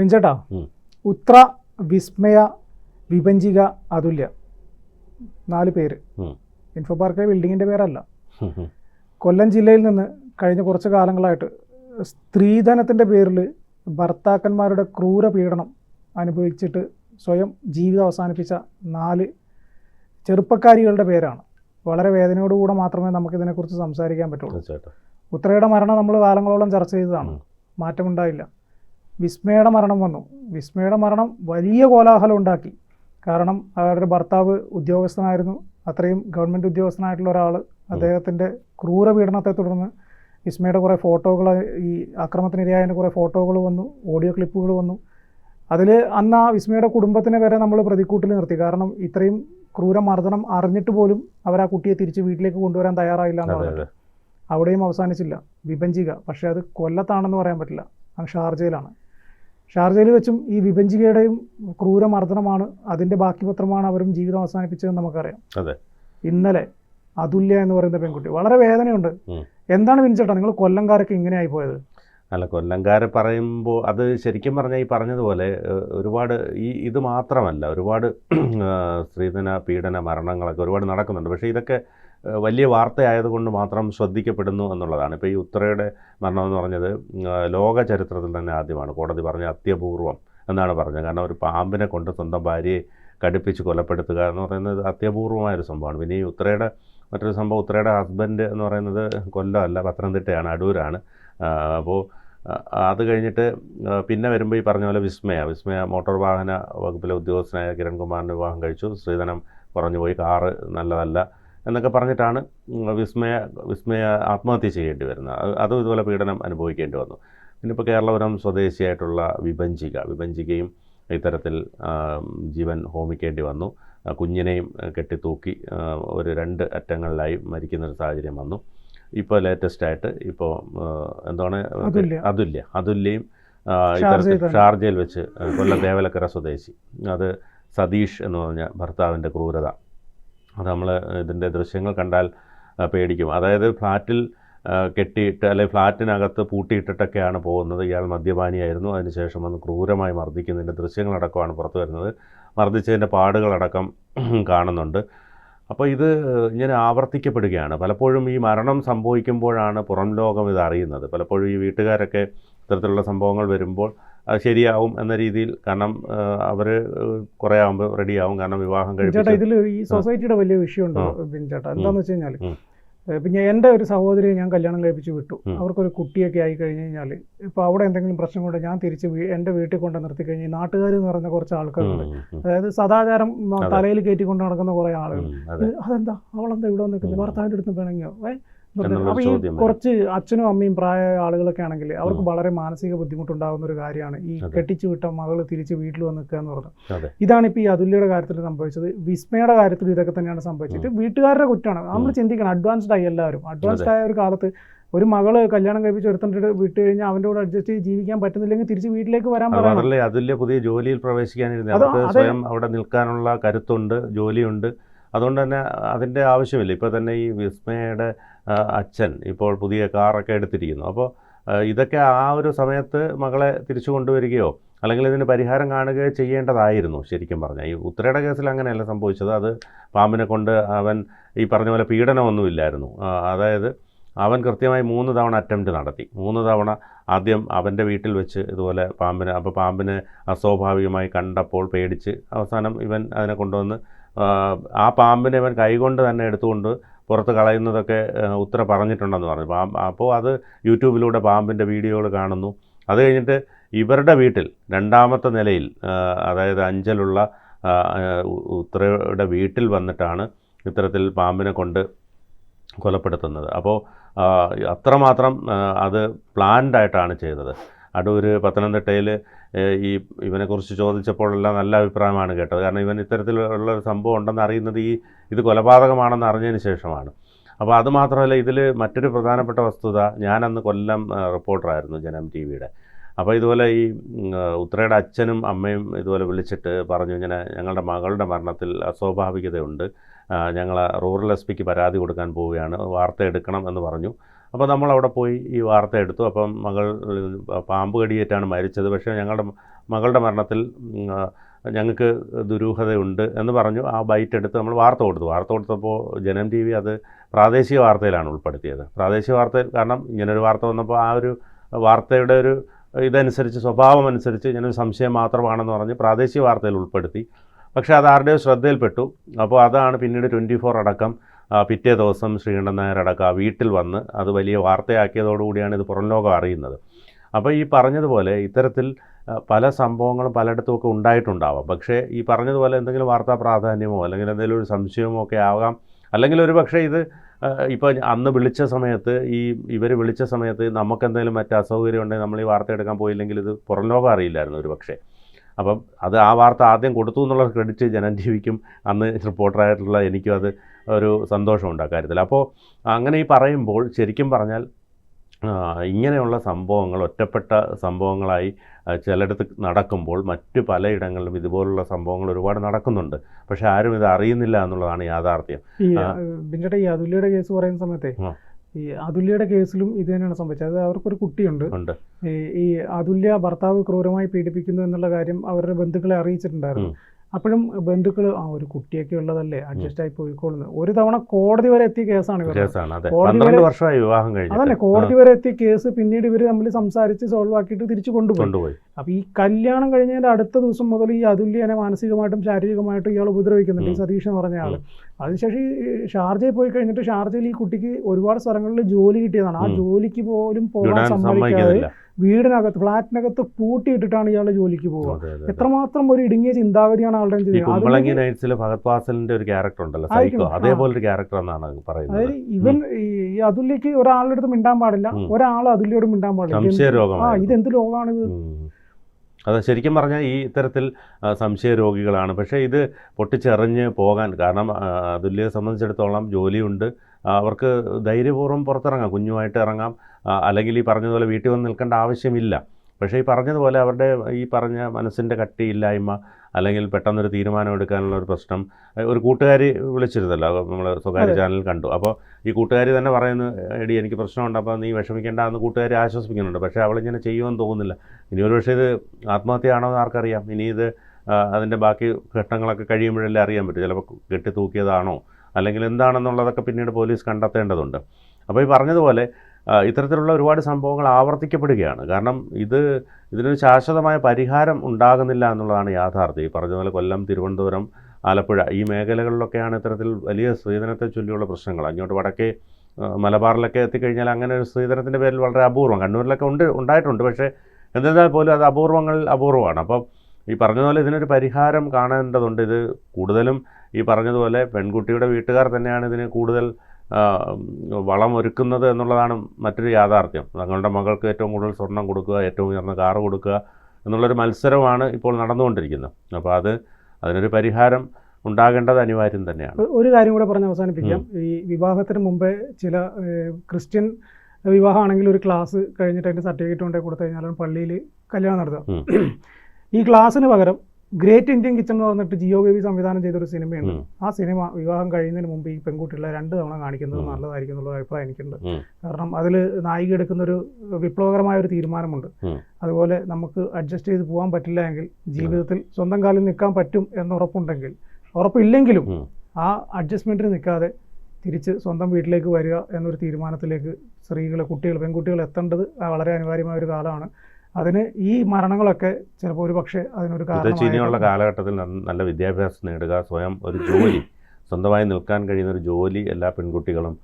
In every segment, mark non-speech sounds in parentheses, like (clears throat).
മിഞ്ചേട്ടാ. ഉത്ര വിസ്മയ വിഭഞ്ചിക അതുല്യ. നാല് പേര്. ഇൻഫോപാർക്കിലെ ഇൻഫോ പാർക്കിലെ ബിൽഡിങ്ങിന്റെ പേരല്ല. കൊല്ലം ജില്ലയിൽ നിന്ന് കഴിഞ്ഞ കുറച്ച് കാലങ്ങളായിട്ട് സ്ത്രീധനത്തിന്റെ പേരിൽ ഭർത്താക്കന്മാരുടെ ക്രൂര പീഡനം അനുഭവിച്ചിട്ട് സ്വയം ജീവിതം അവസാനിപ്പിച്ച നാല് ചെറുപ്പക്കാരികളുടെ പേരാണ്. വളരെ വേദനയോടുകൂടെ മാത്രമേ നമുക്കിതിനെക്കുറിച്ച് സംസാരിക്കാൻ പറ്റുള്ളൂ. ഉത്രയുടെ മരണം നമ്മൾ കാലങ്ങളോളം ചർച്ച ചെയ്തതാണ്. മാറ്റമുണ്ടായില്ല. വിസ്മയുടെ മരണം വന്നു. വിസ്മയുടെ മരണം വലിയ കോലാഹലം ഉണ്ടാക്കി. കാരണം അവരുടെ ഭർത്താവ് ഉദ്യോഗസ്ഥനായിരുന്നു. അത്രയും ഗവൺമെന്റ് ഉദ്യോഗസ്ഥനായിട്ടുള്ള ഒരാൾ അദ്ദേഹത്തിന്റെ ക്രൂര പീഡനത്തെ തുടർന്ന് വിസ്മയുടെ കുറേ ഫോട്ടോകൾ ഈ ആക്രമത്തിനിരയായതിന്റെ കുറേ ഫോട്ടോകൾ വന്നു ഓഡിയോ ക്ലിപ്പുകൾ വന്നു. അതിൽ അന്ന് ആ വിസ്മയുടെ കുടുംബത്തിനെ വരെ നമ്മൾ പ്രതിക്കൂട്ടിൽ നിർത്തി. കാരണം ഇത്രയും ക്രൂര മർദ്ദനം അറിഞ്ഞിട്ട് പോലും അവർ ആ കുട്ടിയെ തിരിച്ച് വീട്ടിലേക്ക് കൊണ്ടുവരാൻ തയ്യാറായില്ല എന്ന് അതെ പറഞ്ഞു അവിടെയും അവസാനിച്ചില്ല. വിഭജിക. പക്ഷേ അത് കൊല്ലത്താണെന്ന് പറയാൻ പറ്റില്ല. അങ്ങ് ഷാർജയിലാണ്. ഷാർജയിൽ വെച്ചും ഈ വിഭജികയുടെയും ക്രൂര മർദ്ദനമാണ് അതിന്റെ ബാക്കി പത്രമാണ് അവരും ജീവിതം അവസാനിപ്പിച്ചതെന്ന് നമുക്കറിയാം. അതെ. ഇന്നലെ അതുല്യ എന്ന് പറയുന്ന പെൺകുട്ടി വളരെ വേദനയുണ്ട്. എന്താണ് വിനിച്ചേട്ടാ നിങ്ങൾ കൊല്ലംകാരൊക്കെ ഇങ്ങനെ ആയി പോയത്? അല്ല കൊല്ലംകാരെ പറയുമ്പോൾ അത് ശരിക്കും പറഞ്ഞാൽ ഈ പറഞ്ഞതുപോലെ ഒരുപാട് ഈ ഇത് മാത്രമല്ല ഒരുപാട് (clears throat) സ്ത്രീധന പീഡന മരണങ്ങളൊക്കെ ഒരുപാട് നടക്കുന്നുണ്ട്. പക്ഷേ ഇതൊക്കെ വലിയ വാർത്തയായതുകൊണ്ട് മാത്രം ശ്രദ്ധിക്കപ്പെടുന്നു എന്നുള്ളതാണ്. ഇപ്പോൾ ഈ ഉത്തരയുടെ മരണം എന്ന് പറഞ്ഞത് ലോക ചരിത്രത്തിൽ തന്നെ ആദ്യമാണ്. കോടതി പറഞ്ഞ അത്യപൂർവം എന്നാണ് പറഞ്ഞത്. കാരണം ഒരു പാമ്പിനെ കൊണ്ട് സ്വന്തം ഭാര്യയെ കടുപ്പിച്ച് കൊലപ്പെടുത്തുക എന്ന് പറയുന്നത് അത്യപൂർവമായൊരു സംഭവമാണ്. പിന്നെ ഈ ഉത്തരയുടെ മറ്റൊരു സംഭവം ഉത്തരയുടെ ഹസ്ബൻഡ് എന്ന് പറയുന്നത് കൊല്ലമല്ല പത്തനംതിട്ടയാണ് അടൂരാണ്. അപ്പോൾ അത് കഴിഞ്ഞിട്ട് പിന്നെ വരുമ്പോൾ ഈ പറഞ്ഞ പോലെ വിസ്മയ വിസ്മയ മോട്ടോർ വാഹന വകുപ്പിലെ ഉദ്യോഗസ്ഥനായ കിരൺകുമാറിന്റെ വിവാഹം കഴിച്ചു. സ്ത്രീധനം കുറഞ്ഞുപോയി കാറ് നല്ലതല്ല. എന്നൊക്കെ പറഞ്ഞിട്ടാണ് വിസ്മയ വിസ്മയ ആത്മഹത്യ ചെയ്യേണ്ടി വരുന്നത്. അത് അതും ഇതുപോലെ പീഡനം അനുഭവിക്കേണ്ടി വന്നു. പിന്നെ ഇപ്പോൾ കേരളപുരം സ്വദേശിയായിട്ടുള്ള വിഭജിക വിഭജികയും ഇത്തരത്തിൽ ജീവൻ ഹോമിക്കേണ്ടി വന്നു. കുഞ്ഞിനെയും കെട്ടിത്തൂക്കി ഒരു രണ്ട് അറ്റങ്ങളിലായി മരിക്കുന്നൊരു സാഹചര്യം വന്നു. ഇപ്പോൾ ലേറ്റസ്റ്റ് ആയിട്ട് ഇപ്പോൾ എന്താണ് അതുല്യ. അതുല്യ അതുല്യയും ഇത്തരത്തിൽ ഷാർജയിൽ വെച്ച് കൊല്ലം ദേവലക്കര സ്വദേശി. അത് സതീഷ് എന്ന് പറഞ്ഞ ഭർത്താവിന്റെ ക്രൂരത. അത് നമ്മൾ ഇതിന്റെ ദൃശ്യങ്ങൾ കണ്ടാൽ പേടിക്കും. അതായത് ഫ്ലാറ്റിൽ കെട്ടിയിട്ട് അല്ലെങ്കിൽ ഫ്ലാറ്റിനകത്ത് പൂട്ടിയിട്ടിട്ടൊക്കെയാണ് പോകുന്നത്. ഇയാൾ മദ്യപാനിയായിരുന്നു. അതിനുശേഷം വന്ന് ക്രൂരമായി മർദ്ദിക്കുന്നതിന്റെ ദൃശ്യങ്ങളടക്കമാണ് പുറത്തു വരുന്നത്. മർദ്ദിച്ചതിന്റെ പാടുകളടക്കം (clears throat) കാണുന്നുണ്ട്. അപ്പോൾ ഇത് ഇങ്ങനെ ആവർത്തിക്കപ്പെടുകയാണ്. പലപ്പോഴും ഈ മരണം സംഭവിക്കുമ്പോഴാണ് പുറം ലോകം ഇത് അറിയുന്നത്. പലപ്പോഴും ഈ വീട്ടുകാരൊക്കെ ഇത്തരത്തിലുള്ള സംഭവങ്ങൾ വരുമ്പോൾ അത് ശരിയാവും എന്ന രീതിയിൽ കാരണം അവർ കുറേ ആകുമ്പോൾ റെഡിയാവും കാരണം വിവാഹം കഴിഞ്ഞാൽ ഇതിൽ ഈ സൊസൈറ്റിയുടെ വലിയ വിഷയമുണ്ട് ഉണ്ട്? ചേട്ടാ എന്താന്ന് വെച്ച് കഴിഞ്ഞാൽ. പിന്നെ എന്റെ ഒരു സഹോദരിയെ ഞാൻ കല്യാണം കഴിപ്പിച്ച് വിട്ടു. അവർക്കൊരു കുട്ടിയൊക്കെ ആയി കഴിഞ്ഞ് കഴിഞ്ഞാൽ ഇപ്പോൾ അവിടെ എന്തെങ്കിലും പ്രശ്നം കൊണ്ട് ഞാൻ തിരിച്ച് വീ- എന്റെ വീട്ടിൽ കൊണ്ട് നിർത്തി കഴിഞ്ഞ് നാട്ടുകാർ എന്ന് പറയുന്ന കുറച്ച് ആൾക്കാരുണ്ട്. അതായത് സദാചാരം തലയിൽ കയറ്റിക്കൊണ്ട് നടക്കുന്ന കുറേ ആളുകൾ. അതെന്താ? അവളെന്താ ഇവിടെ നിൽക്കുന്നത്. ഭർത്താവിന്റെ അടുത്ത് പിണങ്ങിയോ? ഈ കുറച്ച് അച്ഛനും അമ്മയും പ്രായമായ ആളുകളൊക്കെ ആണെങ്കിൽ അവർക്ക് വളരെ മാനസിക ബുദ്ധിമുട്ടുണ്ടാകുന്ന ഒരു കാര്യമാണ്. ഈ. കെട്ടിച്ചു വിട്ട മകൾ തിരിച്ച് വീട്ടിൽ വന്ന് നിൽക്കുക എന്ന് പറഞ്ഞത് ഇതാണ് ഇപ്പോൾ ഈ അതുല്യയുടെ കാര്യത്തിൽ സംഭവിച്ചത്. വിസ്മയുടെ കാര്യത്തിൽ ഇതൊക്കെ തന്നെയാണ് സംഭവിച്ചത്. വീട്ടുകാരുടെ കുറ്റമാണ്. നമ്മൾ ചിന്തിക്കണം. അഡ്വാൻസ്ഡ് ആയി എല്ലാവരും. അഡ്വാൻസ്ഡ് ആയ ഒരു കാലത്ത് ഒരു മകൾ കല്യാണം കഴിപ്പിച്ച് ഒരുത്തണ്ടിട്ട് വിട്ടു കഴിഞ്ഞാൽ അവന്റെ കൂടെ അഡ്ജസ്റ്റ് ചെയ്ത് ജീവിക്കാൻ പറ്റുന്നില്ലെങ്കിൽ തിരിച്ച് വീട്ടിലേക്ക് വരാൻ പറയാം അതുല്യ പുതിയ ജോലിയിൽ പ്രവേശിക്കാനിരുന്നു അവർക്ക് സ്വയം അവിടെ നിൽക്കാനുള്ള കരുത്തുണ്ട് ജോലിയുണ്ട്. അതുകൊണ്ട് തന്നെ അതിന്റെ ആവശ്യമില്ല. ഇപ്പോൾ തന്നെ ഈ വിസ്മയയുടെ അച്ഛൻ ഇപ്പോൾ പുതിയ കാറൊക്കെ എടുത്തിരിക്കുന്നു. അപ്പോൾ ഇതൊക്കെ ആ ഒരു സമയത്ത് മകളെ തിരിച്ചു കൊണ്ടുവരികയോ അല്ലെങ്കിൽ ഇതിന് പരിഹാരം കാണുകയോ ചെയ്യേണ്ടതായിരുന്നു ശരിക്കും പറഞ്ഞാൽ. ഈ ഉത്തരയുടെ കേസിൽ അങ്ങനെയല്ല സംഭവിച്ചത്. അത് പാമ്പിനെ കൊണ്ട് അവൻ ഈ പറഞ്ഞ പോലെ പീഡനമൊന്നുമില്ലായിരുന്നു. അതായത് അവൻ കൃത്യമായി മൂന്ന് തവണ അറ്റംപ്റ്റ് നടത്തി. മൂന്ന് തവണ ആദ്യം അവന്റെ വീട്ടിൽ വെച്ച് ഇതുപോലെ പാമ്പിനെ അപ്പോൾ പാമ്പിനെ അസ്വാഭാവികമായി കണ്ടപ്പോൾ പേടിച്ച് അവസാനം ഇവൻ അതിനെ കൊണ്ടുവന്ന് ആ, പാമ്പിനെ അവൻ കൈകൊണ്ട് തന്നെ എടുത്തുകൊണ്ട് പുറത്ത് കളയുന്നതൊക്കെ ഉത്തര പറഞ്ഞിട്ടുണ്ടെന്ന് പറഞ്ഞു. പാമ്പ് അപ്പോൾ അത് യൂട്യൂബിലൂടെ പാമ്പിന്റെ വീഡിയോകൾ കാണുന്നു. അത് കഴിഞ്ഞിട്ട് ഇവരുടെ വീട്ടിൽ രണ്ടാമത്തെ നിലയിൽ അതായത് അഞ്ചലുള്ള ഉത്തരയുടെ വീട്ടിൽ വന്നിട്ടാണ് ഇത്തരത്തിൽ പാമ്പിനെ കൊണ്ട് കൊലപ്പെടുത്തുന്നത്. അപ്പോൾ അത്രമാത്രം അത് പ്ലാൻഡായിട്ടാണ് ചെയ്തത്. അടൂർ പത്തനംതിട്ടയിൽ ഈ ഇവനെക്കുറിച്ച് ചോദിച്ചപ്പോഴെല്ലാം നല്ല അഭിപ്രായമാണ് കേട്ടത്. കാരണം ഇവൻ ഇത്തരത്തിലുള്ള ഒരു സംഭവം ഉണ്ടെന്ന് അറിയുന്നത് ഈ ഇത് കൊലപാതകമാണെന്ന് അറിഞ്ഞതിന് ശേഷമാണ്. അപ്പോൾ അത് മാത്രമല്ല ഇതിൽ മറ്റൊരു പ്രധാനപ്പെട്ട വസ്തുത ഞാനന്ന് കൊല്ലം റിപ്പോർട്ടറായിരുന്നു ജനം ടി വിയുടെ അപ്പോൾ ഇതുപോലെ ഈ ഉത്രയുടെ അച്ഛനും അമ്മയും ഇതുപോലെ വിളിച്ചിട്ട് പറഞ്ഞു ഇങ്ങനെ ഞങ്ങളുടെ മകളുടെ മരണത്തിൽ അസ്വാഭാവികതയുണ്ട്. ഞങ്ങൾ റൂറൽ എസ് പിക്ക് പരാതി കൊടുക്കാൻ പോവുകയാണ്. വാർത്ത എടുക്കണം എന്ന് പറഞ്ഞു. അപ്പോൾ നമ്മൾ അവിടെ പോയി ഈ വാർത്ത എടുത്തു. അപ്പം മകൾ പാമ്പ് കടിയേറ്റാണ് മരിച്ചത്. പക്ഷേ ഞങ്ങളുടെ മകളുടെ മരണത്തിൽ ഞങ്ങൾക്ക് ദുരൂഹതയുണ്ട് എന്ന് പറഞ്ഞു. ആ ബൈറ്റ് എടുത്ത് നമ്മൾ വാർത്ത കൊടുത്തു. വാർത്ത കൊടുത്തപ്പോൾ ജനം ടി വി അത് പ്രാദേശിക വാർത്തയിലാണ് ഉൾപ്പെടുത്തിയത്. പ്രാദേശിക വാർത്തയിൽ കാരണം ഇങ്ങനൊരു വാർത്ത വന്നപ്പോൾ ആ ഒരു വാർത്തയുടെ ഒരു ഇതനുസരിച്ച് സ്വഭാവം അനുസരിച്ച് ഇങ്ങനൊരു സംശയം മാത്രമാണെന്ന് പറഞ്ഞ് പ്രാദേശിക വാർത്തയിൽ ഉൾപ്പെടുത്തി. പക്ഷേ അത് ആരുടെയോ ശ്രദ്ധയിൽപ്പെട്ടു. അപ്പോൾ അതാണ് പിന്നീട് ട്വന്റി ഫോർ അടക്കം പിറ്റേ ദിവസം ശ്രീകണ്ഠൻ നായർ അടക്കം വീട്ടിൽ വന്ന് അത് വലിയ വാർത്തയാക്കിയതോടുകൂടിയാണ് ഇത് പുറം ലോകം അറിയുന്നത്. അപ്പോൾ ഈ പറഞ്ഞതുപോലെ ഇത്തരത്തിൽ പല സംഭവങ്ങളും പലയിടത്തും ഒക്കെ ഉണ്ടായിട്ടുണ്ടാവാം. പക്ഷേ ഈ പറഞ്ഞതുപോലെ എന്തെങ്കിലും വാർത്താ പ്രാധാന്യമോ അല്ലെങ്കിൽ എന്തെങ്കിലും ഒരു സംശയമോ ഒക്കെ ആകാം. അല്ലെങ്കിൽ ഒരു പക്ഷേ ഇത് ഇപ്പോൾ അന്ന് വിളിച്ച സമയത്ത് ഈ ഇവർ വിളിച്ച സമയത്ത് നമുക്കെന്തെങ്കിലും മറ്റ് അസൗകര്യം ഉണ്ടെങ്കിൽ നമ്മൾ ഈ വാർത്ത എടുക്കാൻ പോയില്ലെങ്കിൽ ഇത് പുറം ലോകം അറിയില്ലായിരുന്നു ഒരു പക്ഷേ. അപ്പം അത് ആ വാർത്ത ആദ്യം കൊടുത്തു എന്നുള്ള ക്രെഡിറ്റ് ജനൻ ജീവിക്കും വിക്കും അന്ന് റിപ്പോർട്ടറായിട്ടുള്ള എനിക്കും അത് ഒരു സന്തോഷമുണ്ട് അക്കാര്യത്തിൽ അപ്പോൾ അങ്ങനെ ഈ പറയുമ്പോൾ ശരിക്കും പറഞ്ഞാൽ ഇങ്ങനെയുള്ള സംഭവങ്ങൾ ഒറ്റപ്പെട്ട സംഭവങ്ങളായി ചിലയിടത്ത് നടക്കുമ്പോൾ മറ്റു പലയിടങ്ങളിലും ഇതുപോലുള്ള സംഭവങ്ങൾ ഒരുപാട് നടക്കുന്നുണ്ട് പക്ഷെ ആരും ഇത് അറിയുന്നില്ല എന്നുള്ളതാണ് യാഥാർത്ഥ്യം ആ. ഈ കേസ് പറയുന്ന സമയത്തെ. ഈ അതുല്യയുടെ കേസിലും ഇത് തന്നെയാണ് സംഭവിച്ചത്. അത് അവർക്കൊരു കുട്ടിയുണ്ട്. ഈ അതുല്യ ഭർത്താവ് ക്രൂരമായി പീഡിപ്പിക്കുന്നു എന്നുള്ള കാര്യം അവരുടെ ബന്ധുക്കളെ അറിയിച്ചിട്ടുണ്ടായിരുന്നു. അപ്പോഴും ബന്ധുക്കൾ ആ ഒരു കുട്ടിയൊക്കെ ഉള്ളതല്ലേ അഡ്ജസ്റ്റ് ആയി പോയിക്കോളുന്നു. ഒരു തവണ കോടതി വരെ എത്തിയ കേസാണ് കോടതി വർഷമായി വിവാഹം അതന്നെ കോടതി വരെ എത്തിയ കേസ് പിന്നീട് ഇവർ തമ്മിൽ സംസാരിച്ച് സോൾവ് ആക്കിയിട്ട് തിരിച്ചു കൊണ്ടുപോയി. കൊണ്ടുപോയി അപ്പൊ ഈ കല്യാണം കഴിഞ്ഞതിന്റെ അടുത്ത ദിവസം മുതൽ ഈ അതുല്യനെ മാനസികമായിട്ടും ശാരീരികമായിട്ടും ഇയാൾ ഉപദ്രവിക്കുന്നുണ്ട്. ഈ സതീഷ് എന്ന് പറഞ്ഞ ആൾ അതിനുശേഷം ഈ ഷാർജയിൽ പോയി കഴിഞ്ഞിട്ട് ഷാർജയിൽ ഈ കുട്ടിക്ക് ഒരുപാട് സ്ഥലങ്ങളിൽ ജോലി കിട്ടിയതാണ്. ആ. ജോലിക്ക് പോലും പോകാൻ സമ്മതിക്കാതെ വീടിനകത്ത് ഫ്ലാറ്റിനകത്ത് പൂട്ടിയിട്ടിട്ടാണ് ഇയാൾ ജോലിക്ക് പോവുക. എത്രമാത്രം ഒരു ഇടുങ്ങിയ ചിന്താഗതിയാണ് ആളുടെ കുമ്പളങ്ങി നൈറ്റ്സിലെ ഭഗത് ഒരു ക്യാരക്ടർ ഉണ്ടല്ലോ സൈക്കോ. അതേപോലെ ഒരു ക്യാരക്ടർ എന്നാണ് പറയുന്നത്. അതായത് ഇവൻ ഈ അതുല്യക്ക് ഒരാളുടെ അടുത്ത് മിണ്ടാൻ പാടില്ല. ഒരാൾ അതുല്യോട് മിണ്ടാൻ പാടില്ല. ആ ഇത്. ഇതെന്ത് ലോകമാണ് ഉം. അത് ശരിക്കും പറഞ്ഞാൽ ഈ ഇത്തരത്തിൽ സംശയ രോഗികളാണ് പക്ഷേ ഇത് പൊട്ടിച്ചെറിഞ്ഞ് പോകാൻ കാരണം അതുല്യെ സംബന്ധിച്ചിടത്തോളം ജോലിയുണ്ട്. അവർക്ക് ധൈര്യപൂർവം പുറത്തിറങ്ങാം. കുഞ്ഞുമായിട്ട് ഇറങ്ങാം. അല്ലെങ്കിൽ ഈ പറഞ്ഞതുപോലെ വീട്ടിൽ വന്ന് നിൽക്കേണ്ട ആവശ്യമില്ല. പക്ഷേ ഈ പറഞ്ഞതുപോലെ അവരുടെ ഈ പറഞ്ഞ മനസ്സിന്റെ കട്ടിയില്ലായ്മ അല്ലെങ്കിൽ പെട്ടെന്നൊരു തീരുമാനം എടുക്കാനുള്ള ഒരു പ്രശ്നം ഒരു കൂട്ടുകാരി വിളിച്ചിരുന്നല്ലോ. നമ്മൾ സ്വകാര്യ ചാനൽ കണ്ടു. അപ്പോൾ ഈ കൂട്ടുകാരി തന്നെ പറയുന്നു എടി എനിക്ക് പ്രശ്നമുണ്ട്. അപ്പോൾ നീ വിഷമിക്കേണ്ട എന്ന് കൂട്ടുകാരി ആശ്വസിപ്പിക്കുന്നുണ്ട്. പക്ഷേ അവളിങ്ങനെ ചെയ്യുമെന്ന് തോന്നുന്നില്ല. ഇനി ഒരു പക്ഷേ ഇത് ആത്മഹത്യയാണോ എന്ന് ആർക്കറിയാം. ഇനി ഇത് അതിന്റെ ബാക്കി ഘട്ടങ്ങളൊക്കെ കഴിയുമ്പോഴല്ലേ അറിയാൻ പറ്റും. ചിലപ്പോൾ കെട്ടി തൂക്കിയതാണോ അല്ലെങ്കിൽ എന്താണെന്നുള്ളതൊക്കെ പിന്നീട് പോലീസ് കണ്ടെത്തേണ്ടതുണ്ട്. അപ്പോൾ ഈ പറഞ്ഞതുപോലെ ഇത്തരത്തിലുള്ള ഒരുപാട് സംഭവങ്ങൾ ആവർത്തിക്കപ്പെടുകയാണ്. കാരണം ഇത് ഇതിനൊരു ശാശ്വതമായ പരിഹാരം ഉണ്ടാകുന്നില്ല എന്നുള്ളതാണ് യാഥാർത്ഥ്യം. ഈ പറഞ്ഞതുപോലെ കൊല്ലം തിരുവനന്തപുരം ആലപ്പുഴ ഈ മേഖലകളിലൊക്കെയാണ് ഇത്തരത്തിൽ വലിയ സ്ത്രീധനത്തെ ചൊല്ലിയുള്ള പ്രശ്നങ്ങൾ. അങ്ങോട്ട് വടക്കേ മലബാറിലൊക്കെ എത്തിക്കഴിഞ്ഞാൽ അങ്ങനെ ഒരു സ്ത്രീധനത്തിന്റെ പേരിൽ വളരെ അപൂർവം. കണ്ണൂരിലൊക്കെ ഉണ്ട് ഉണ്ടായിട്ടുണ്ട്. പക്ഷേ എന്നിരുന്നാൽ പോലും അത് അപൂർവങ്ങൾ അപൂർവമാണ്. അപ്പം ഈ പറഞ്ഞതുപോലെ ഇതിനൊരു പരിഹാരം കാണേണ്ടതുണ്ട്. ഇത് കൂടുതലും ഈ പറഞ്ഞതുപോലെ പെൺകുട്ടിയുടെ വീട്ടുകാർ തന്നെയാണ് ഇതിന് കൂടുതൽ വളം ഒരുക്കുന്നത് എന്നുള്ളതാണ് മറ്റൊരു യാഥാർത്ഥ്യം. തങ്ങളുടെ മകൾക്ക് ഏറ്റവും കൂടുതൽ സ്വർണം കൊടുക്കുക ഏറ്റവും ഉയർന്ന കാറ് കൊടുക്കുക എന്നുള്ളൊരു മത്സരമാണ് ഇപ്പോൾ നടന്നുകൊണ്ടിരിക്കുന്നത്. അപ്പോൾ അത് അതിനൊരു പരിഹാരം ഉണ്ടാകേണ്ടത് അനിവാര്യം തന്നെയാണ്. ഒരു കാര്യം കൂടെ പറഞ്ഞ് അവസാനിപ്പിക്കാം. ഈ വിവാഹത്തിന് മുമ്പേ ചില ക്രിസ്ത്യൻ വിവാഹമാണെങ്കിൽ ഒരു ക്ലാസ് കഴിഞ്ഞിട്ട് അതിന്റെ സർട്ടിഫിക്കറ്റ് കൊണ്ടേ കൊടുത്തു കഴിഞ്ഞാൽ പള്ളിയിൽ കല്യാണം നടത്തുക. ഈ ക്ലാസ്സിന് പകരം ഗ്രേറ്റ് ഇന്ത്യൻ കിച്ചൺ എന്ന് പറഞ്ഞിട്ട് ജിയോ ബേബി സംവിധാനം ചെയ്തൊരു സിനിമയുണ്ട്. ആ സിനിമ വിവാഹം കഴിയുന്നതിന് മുമ്പ് ഈ പെൺകുട്ടികളെ രണ്ട് തവണ കാണിക്കുന്നത്. നല്ലതായിരിക്കും എന്നുള്ള അഭിപ്രായം എനിക്കുണ്ട്. കാരണം അതിൽ നായിക എടുക്കുന്ന ഒരു വിപ്ലവകരമായ ഒരു തീരുമാനമുണ്ട്. അതുപോലെ നമുക്ക് അഡ്ജസ്റ്റ് ചെയ്ത് പോകാൻ പറ്റില്ല എങ്കിൽ ജീവിതത്തിൽ സ്വന്തം കാലിൽ നിൽക്കാൻ പറ്റും എന്നുറപ്പുണ്ടെങ്കിൽ ഉറപ്പില്ലെങ്കിലും. ആ അഡ്ജസ്റ്റ്മെന്റിന് നിൽക്കാതെ തിരിച്ച് സ്വന്തം വീട്ടിലേക്ക് വരിക എന്നൊരു തീരുമാനത്തിലേക്ക് സ്ത്രീകൾ കുട്ടികൾ പെൺകുട്ടികൾ എത്തേണ്ടത് വളരെ അനിവാര്യമായ ഒരു കാലമാണ്. അതിന് ഈ മരണങ്ങളൊക്കെ ചിലപ്പോൾ ഒരു പക്ഷേ അതിനൊരു ഇനിയുള്ള കാലഘട്ടത്തിൽ നല്ല വിദ്യാഭ്യാസം നേടുക സ്വയം ഒരു ജോലി സ്വന്തമായി നിൽക്കാൻ കഴിയുന്ന ഒരു ജോലി എല്ലാ പെൺകുട്ടികളും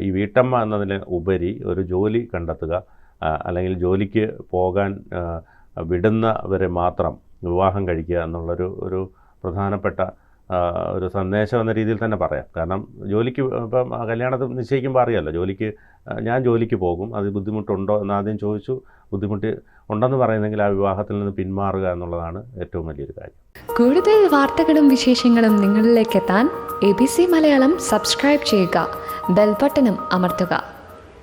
ഈ വീട്ടമ്മ എന്നതിന് ഉപരി ഒരു ജോലി കണ്ടെത്തുക അല്ലെങ്കിൽ ജോലിക്ക് പോകാൻ വിടുന്നവരെ മാത്രം വിവാഹം കഴിക്കുക എന്നുള്ളൊരു ഒരു പ്രധാനപ്പെട്ട ഒരു സന്ദേശം എന്ന രീതിയിൽ തന്നെ പറയാം. കാരണം ജോലിക്ക് ഇപ്പം കല്യാണത്തിൽ നിശ്ചയിക്കുമ്പോൾ അറിയാമല്ലോ ജോലിക്ക് ഞാൻ ജോലിക്ക് പോകും അത് ബുദ്ധിമുട്ടുണ്ടോ എന്ന് ആദ്യം ചോദിച്ചു. ബുദ്ധിമുട്ട് ഉണ്ടെന്ന് പറയുന്നെങ്കിൽ ആ വിവാഹത്തിൽ നിന്ന് പിന്മാറുക എന്നുള്ളതാണ് ഏറ്റവും വലിയൊരു കാര്യം. കൂടുതൽ വാർത്തകളും വിശേഷങ്ങളും നിങ്ങളിലേക്ക് എത്താൻ A B C Malayalam subscribe ചെയ്യുക ബെൽബട്ടനും അമർത്തുക.